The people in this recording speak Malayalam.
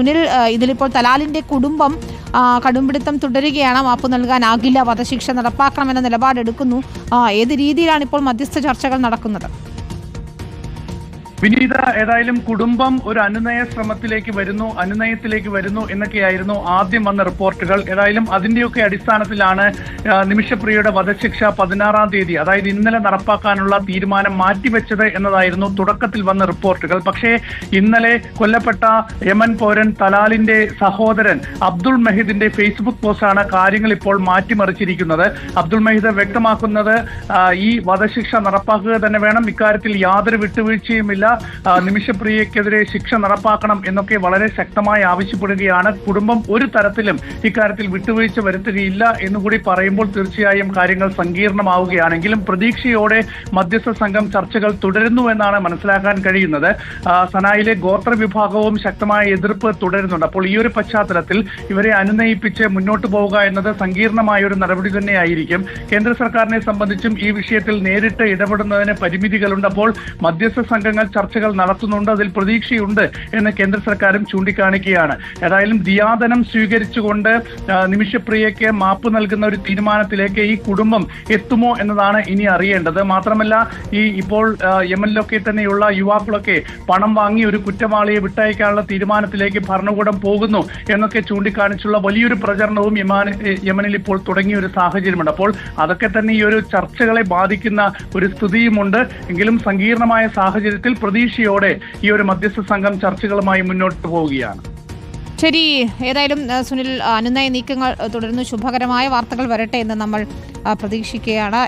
സുനിൽ ഇതിലിപ്പോൾ തലാലിന്റെ കുടുംബം കടുംപിടുത്തം തുടരുകയാണ്. മാപ്പ് നൽകാനാകില്ല. വധശിക്ഷ നടപ്പാക്കണമെന്ന നിലപാടെടുക്കുന്നു. ഏത് രീതിയിലാണ് ഇപ്പോൾ മധ്യസ്ഥ ചർച്ചകൾ നടക്കുന്നത്? വിനീത ഏതായാലും കുടുംബം ഒരു അനുനയ ശ്രമത്തിലേക്ക് വരുന്നു അനുനയത്തിലേക്ക് വരുന്നു എന്നൊക്കെയായിരുന്നു ആദ്യം വന്ന റിപ്പോർട്ടുകൾ. ഏതായാലും അതിന്റെയൊക്കെ അടിസ്ഥാനത്തിലാണ് നിമിഷപ്രിയയുടെ വധശിക്ഷ പതിനാറാം തീയതി അതായത് ഇന്നലെ നടപ്പാക്കാനുള്ള തീരുമാനം മാറ്റിവെച്ചത് എന്നതായിരുന്നു തുടക്കത്തിൽ വന്ന റിപ്പോർട്ടുകൾ. പക്ഷേ ഇന്നലെ കൊല്ലപ്പെട്ട യമൻ പൗരൻ തലാലിന്റെ സഹോദരൻ അബ്ദുൾ മെഹിദിന്റെ ഫേസ്ബുക്ക് പോസ്റ്റാണ് കാര്യങ്ങൾ ഇപ്പോൾ മാറ്റിമറിച്ചിരിക്കുന്നത്. അബ്ദുൾ മെഹിദ് വ്യക്തമാക്കുന്നത് ഈ വധശിക്ഷ നടപ്പാക്കുക തന്നെ വേണം. ഇക്കാര്യത്തിൽ യാതൊരു വിട്ടുവീഴ്ചയുമില്ല. നിമിഷപ്രിയക്കെതിരെ ശിക്ഷ നടപ്പാക്കണം എന്നൊക്കെ വളരെ ശക്തമായി ആവശ്യപ്പെടുകയാണ്. കുടുംബം ഒരു തരത്തിലും ഇക്കാര്യത്തിൽ വിട്ടുവീഴ്ച വരുത്തുകയില്ല എന്നുകൂടി പറയുമ്പോൾ തീർച്ചയായും കാര്യങ്ങൾ സങ്കീർണമാവുകയാണെങ്കിലും പ്രതീക്ഷയോടെ മധ്യസ്ഥ സംഘം ചർച്ചകൾ തുടരുന്നു എന്നാണ് മനസ്സിലാക്കാൻ കഴിയുന്നത്. സനായിലെ ഗോത്ര വിഭാഗവും ശക്തമായ എതിർപ്പ് തുടരുന്നുണ്ട്. അപ്പോൾ ഈ ഒരു പശ്ചാത്തലത്തിൽ ഇവരെ അനുനയിപ്പിച്ച് മുന്നോട്ട് പോവുക എന്നത് സങ്കീർണമായ ഒരു നടപടി തന്നെയായിരിക്കും. കേന്ദ്ര സർക്കാരിനെ സംബന്ധിച്ചും ഈ വിഷയത്തിൽ നേരിട്ട് ഇടപെടുന്നതിന് പരിമിതികളുണ്ട്. അപ്പോൾ മധ്യസ്ഥ സംഘങ്ങൾ ചർച്ചകൾ നടത്തുന്നുണ്ട് അതിൽ പ്രതീക്ഷയുണ്ട് എന്ന് കേന്ദ്ര സർക്കാരും ചൂണ്ടിക്കാണിക്കുകയാണ്. ഏതായാലും ദിയാദനം സ്വീകരിച്ചുകൊണ്ട് നിമിഷപ്രിയയ്ക്ക് മാപ്പ് നൽകുന്ന ഒരു തീരുമാനത്തിലേക്ക് ഈ കുടുംബം എത്തുമോ എന്നതാണ് ഇനി അറിയേണ്ടത്. മാത്രമല്ല ഈ ഇപ്പോൾ എം എൽ ഒക്കെ തന്നെയുള്ള യുവാക്കളൊക്കെ പണം വാങ്ങി ഒരു കുറ്റവാളിയെ വിട്ടയക്കാനുള്ള തീരുമാനത്തിലേക്ക് ഭരണകൂടം പോകുന്നു എന്നൊക്കെ ചൂണ്ടിക്കാണിച്ചുള്ള വലിയൊരു പ്രചരണവും യമനിൽ ഇപ്പോൾ തുടങ്ങിയ ഒരു സാഹചര്യമുണ്ട്. അപ്പോൾ അതൊക്കെ തന്നെ ഈ ഒരു ചർച്ചകളെ ബാധിക്കുന്ന ഒരു സ്ഥിതിയുമുണ്ട്. എങ്കിലും സങ്കീർണമായ സാഹചര്യത്തിൽ പ്രതീക്ഷയോടെ ഈ ഒരു മധ്യസ്ഥ സംഘം ചർച്ചകളുമായി മുന്നോട്ട് പോവുകയാണ്. ശരി ഏതായാലും സുനിൽ അനുനയ നീക്കങ്ങൾ തുടരുന്നു. ശുഭകരമായ വാർത്തകൾ വരട്ടെ എന്ന് നമ്മൾ പ്രതീക്ഷിക്കുകയാണ്.